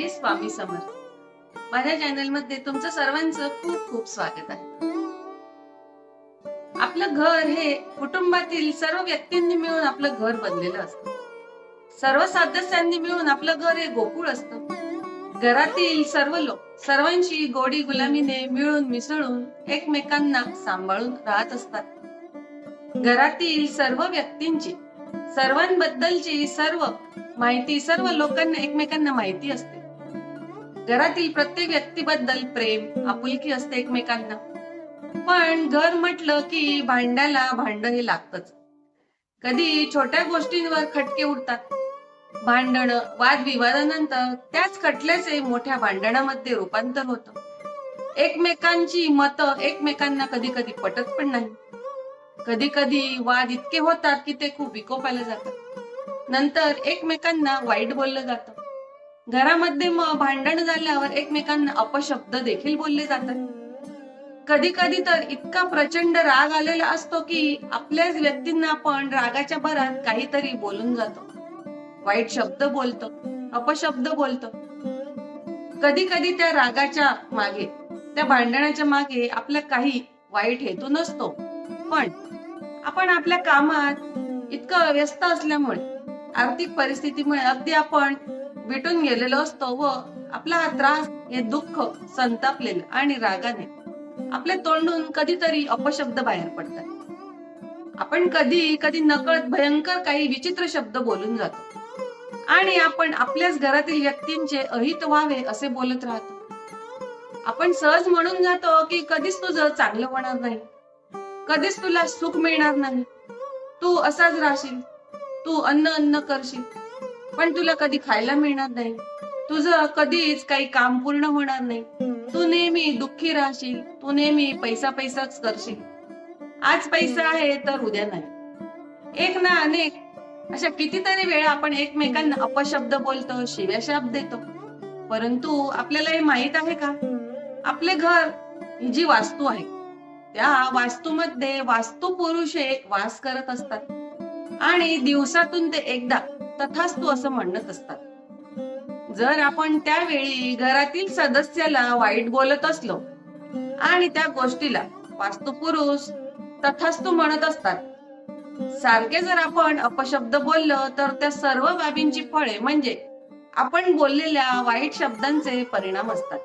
श्री स्वामी समर्थ माझ्या चॅनलमध्ये तुमचं सर्वांचं खूप खूप स्वागत आहे. आपलं घर हे कुटुंबातील सर्व व्यक्तींनी मिळून आपलं घर बनलेलं असतं. सर्व सदस्यांनी मिळून आपलं घर हे गोकुळ असतं. घरातील सर्व लोक सर्वांशी गोडी गुलामीने मिळून मिसळून एकमेकांना सांभाळून राहत असतात. घरातील सर्व व्यक्तींची सर्वांबद्दलची सर्व माहिती सर्व लोकांना एकमेकांना माहिती असते. घरातील प्रत्येक व्यक्तीबद्दल प्रेम आपुलकी असते एकमेकांना. पण घर म्हटलं की भांड्याला भांड हे लागतच. कधी छोट्या गोष्टींवर खटके उडतात. भांडण वादविवादानंतर त्याच खटल्याचे मोठ्या भांडणामध्ये रूपांतर होतं. एकमेकांची मतं एकमेकांना कधी कधी पटत पण नाही. कधी कधी वाद इतके होतात की ते खूप विकोपाला जातात. नंतर एकमेकांना वाईट बोललं जातं. घरामध्ये मग भांडण झाल्यावर एकमेकांना अपशब्द देखील बोलले जातात. कधी कधी तर इतका प्रचंड राग आलेला असतो की आपल्याच व्यक्तींना आपण रागाच्या भरात काहीतरी बोलून जातो. वाईट शब्द बोलतो अपशब्द बोलतो. कधी कधी त्या रागाच्या मागे त्या भांडणाच्या मागे आपला काही वाईट हेतू नसतो. पण आपण आपल्या कामात इतकं व्यस्त असल्यामुळे आर्थिक परिस्थितीमुळे अगदी आपण विटून गेलेलो असतो व आपला हा त्रास हे दुःख संतापलेलं आणि रागाने आपल्या तोंडून कधीतरी अपशब्द बाहेर पडतात. आपण कधी कधी नकळत भयंकर काही विचित्र शब्द बोलून जातो. आणि आपण आपल्याच घरातील व्यक्तींचे अहित व्हावे असे बोलत राहतो. आपण सहज म्हणून जातो की कधीच तुझं चांगलं होणार नाही. कधीच तुला सुख मिळणार नाही. तू असाच राहशील. तू अन्न अन्न करशील. पण तुला कधी खायला मिळणार नाही. तुझं कधीच काही काम पूर्ण होणार नाही. तू नेहमी दुःखी राहशील. तू नेहमी पैसा पैसाच करशील. आज पैसा आहे तर उद्या नाही. एक ना अनेक अशा कितीतरी वेळा आपण एकमेकांना अपशब्द बोलतो शिव्या शाप देतो. परंतु आपल्याला हे माहीत आहे का? आपले घर ही जी वास्तू आहे त्या वास्तूमध्ये वास्तू पुरुष वास करत असतात. आणि दिवसातून ते एकदा तथास्तू असं म्हणत असतात. जर आपण त्यावेळी घरातील सदस्याला वाईट बोलत असलो आणि त्या गोष्टीला वास्तुपुरुष तथास्तू म्हणत असतात. सारखे जर आपण अपशब्द बोललो तर त्या सर्व बाबींची फळे म्हणजे आपण बोललेल्या वाईट शब्दांचे परिणाम असतात.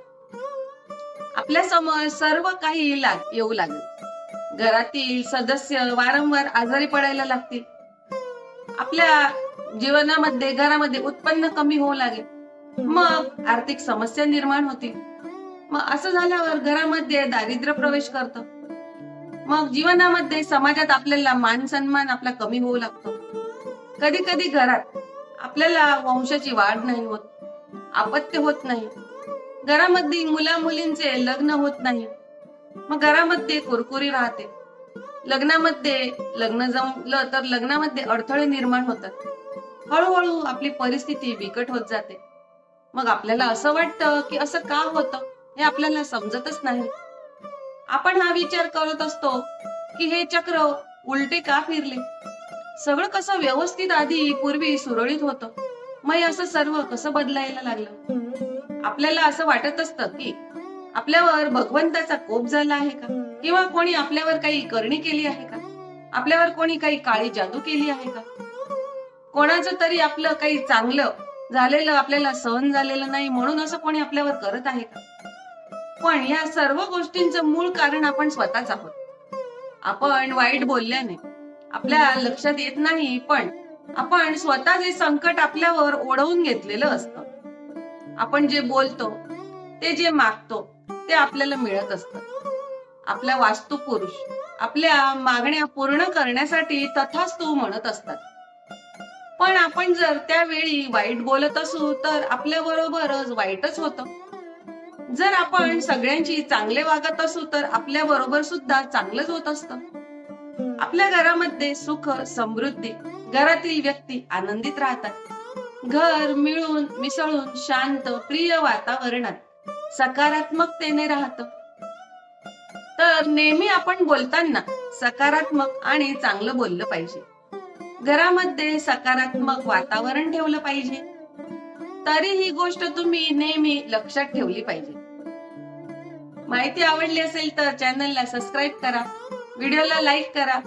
आपल्यासमोर सर्व काही लाग येऊ लागेल. घरातील सदस्य वारंवार आजारी पडायला लागतील. आपल्या जीवनामध्ये घरामध्ये उत्पन्न कमी होऊ लागेल. मग आर्थिक समस्या निर्माण होतील. मग असं झाल्यावर घरामध्ये दारिद्र्य प्रवेश करतं. मग जीवनामध्ये समाजात आपल्याला मान सन्मान आपला कमी होऊ लागतो. कधी कधी घरात आपल्याला वंशाची वाढ नाही होत आपत्य होत नाही. घरामध्ये मुला मुलींचे लग्न होत नाही. मग घरामध्ये कुरकुरी राहते. लग्नामध्ये लग्न जमलं तर लग्नामध्ये अडथळे निर्माण होतात. हळूहळू आपली परिस्थिती बिकट होत जाते. मग आपल्याला असं वाटतं की असं का होतं? हे आपल्याला समजतच नाही. आपण हा विचार करत असतो की हे चक्र उलटे का फिरले? सगळं कसं व्यवस्थित आधी पूर्वी सुरळीत होतं. मग असं सर्व कसं बदलायला लागलं? आपल्याला असं वाटत असतं की आपल्यावर भगवंताचा कोप झाला आहे का? किंवा कोणी आपल्यावर काही करणी केली आहे का? आपल्यावर कोणी काही काळी जादू केली आहे का? कोणाचं तरी आपलं काही चांगलं झालेलं आपल्याला सहन झालेलं नाही म्हणून असं कोणी आपल्यावर करत आहे का? पण या सर्व गोष्टींचं मूळ कारण आपण स्वतःच आहोत. आपण वाईट बोलल्याने आपल्या लक्षात येत नाही पण आपण स्वतः जे संकट आपल्यावर ओढवून घेतलेलं असतं. आपण जे बोलतो ते जे मागतो ते आपल्याला मिळत असतं. आपल्या वास्तुपुरुष आपल्या मागण्या पूर्ण करण्यासाठी तथास्तू म्हणत असतात. पण आपण जर त्यावेळी वाईट बोलत असू तर आपल्या बरोबरच वाईटच होत. जर आपण सगळ्यांची चांगले वागत असू तर आपल्या बरोबर सुद्धा चांगलंच होत असतं. आपल्या घरामध्ये सुख समृद्धी घरातील व्यक्ती आनंदित राहतात. घर मिळून मिसळून शांत प्रिय वातावरणात सकारात्मकतेने राहत. तर नेहमी आपण बोलताना सकारात्मक आणि चांगलं बोललं पाहिजे. घरामध्ये सकारात्मक वातावरण ठेवलं पाहिजे. तरी ही गोष्ट तुम्ही नेहमी लक्षात ठेवली पाहिजे. माहिती आवडली असेल तर चॅनलला सबस्क्राईब करा. व्हिडिओला लाईक करा.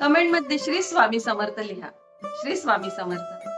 कमेंटमध्ये श्री स्वामी समर्थ लिहा. श्री स्वामी समर्थ.